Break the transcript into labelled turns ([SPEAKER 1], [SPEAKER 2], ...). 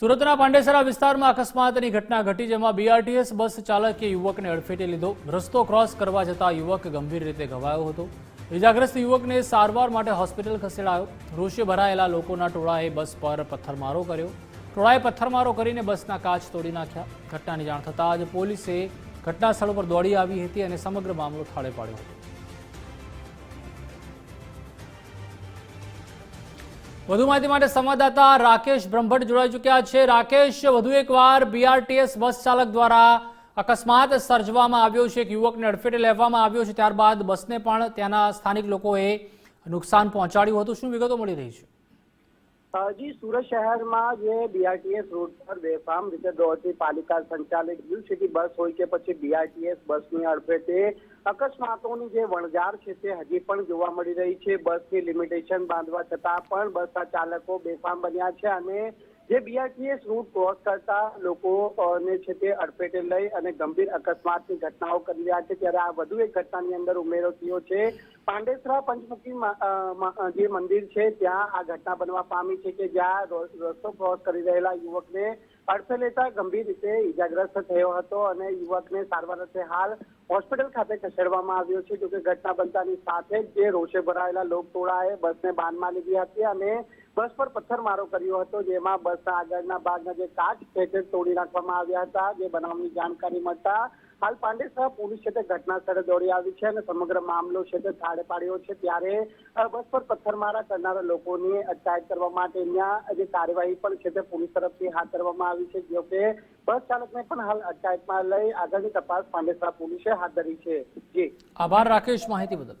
[SPEAKER 1] સુરતના પાંડેસરા વિસ્તારમાં અકસ્માતની ઘટના ઘટી જેમાં બીઆરટીએસ બસ ચાલકે યુવકને અડફેટે લીધો. રસ્તો ક્રોસ કરવા જતા યુવક ગંભીર રીતે ઘવાયો હતો. ઇજાગ્રસ્ત યુવકને સારવાર માટે હોસ્પિટલ ખસેડાયો. રોષે ભરાયેલા લોકોના ટોળાએ બસ પર પથ્થરમારો કર્યો. ટોળાએ પથ્થરમારો કરીને બસના કાચ તોડી નાખ્યા. ઘટનાની જાણ થતાં જ પોલીસે ઘટના સ્થળ પર દોડી આવી હતી અને સમગ્ર મામલો થાળે પાડ્યો હતો. વધુ માહિતી માટે સંવાદદાતા રાકેશ બ્રહ્મભટ્ટ જોડાઈ ચૂક્યા છે. રાકેશ, વધુ એકવાર બીઆરટીએસ બસ ચાલક દ્વારા અકસ્માત સર્જવામાં આવ્યો છે. એક યુવકને અડફેટે લેવામાં આવ્યો છે. ત્યારબાદ બસને પણ ત્યાંના સ્થાનિક લોકોએ નુકસાન પહોંચાડ્યું હતું. શું વિગતો મળી રહી છે?
[SPEAKER 2] જી સુરત શહેરમાં જે બીઆરટીએસ રોડ પર બેફામ રીતે દોડતી પાલિકા સંચાલિત બ્લુ સિટી બસ હોય કે પછી બીઆરટીએસ બસની અડફેટે અકસ્માતોની જે વણઝાર છે તે હજી પણ જોવા મળી રહી છે. બસની લિમિટેશન બાંધવા છતાં પણ બસના ચાલકો બેફામ બન્યા છે અને જે બીઆરટીએસ રૂટ ક્રોસ કરતા લોકોને છે તે અડફેટે લઈ અને ગંભીર અકસ્માતની ઘટનાઓ કરી રહ્યા છે. ત્યારે આ વધુ એક ઘટનાની અંદર ઉમેરો થયો છે. પાંડેસરા પંચમુખી જે મંદિર છે, ત્યાં આ ઘટના બનવા પામી છે કે જ્યાં રસ્તો ક્રોસ કરી રહેલા યુવકને અડફે લેતા ગંભીર રીતે ઈજાગ્રસ્ત થયો હતો અને યુવકને સારવાર અર્થે હાલ હોસ્પિટલ ખાતે ખસેડવામાં આવ્યો છે. જોકે ઘટના બનતાની સાથે જ જે રોષે ભરાયેલા લોકટોળાએ બસને બાનમાં લીધી હતી અને બસ પર પથ્થરમારો કર્યો હતો, જેમાં બસના આગળના ભાગના જે કાચ છે તોડી નાખવામાં આવ્યા હતા, જે બનાવની જાણકારી મળતા હાલ પાંડેસરા પોલીસ છે તે ઘટના સ્થળે દોડી આવી છે અને સમગ્ર મામલો છે તે થાળે પાડ્યો છે. ત્યારે બસ પર પથ્થરમારા કરનારા લોકોની અટકાયત કરવા માટે અહીંયા જે કાર્યવાહી પણ છે તે પોલીસ તરફથી હાથ ધરવામાં આવી છે, જો કે બસ ચાલકને પણ હાલ અટકાયતમાં લઈ આગળની તપાસ પાંડેસરા પોલીસે હાથ ધરી છે. જી.
[SPEAKER 1] આભાર, રાકેશ. માહિતી બદલ.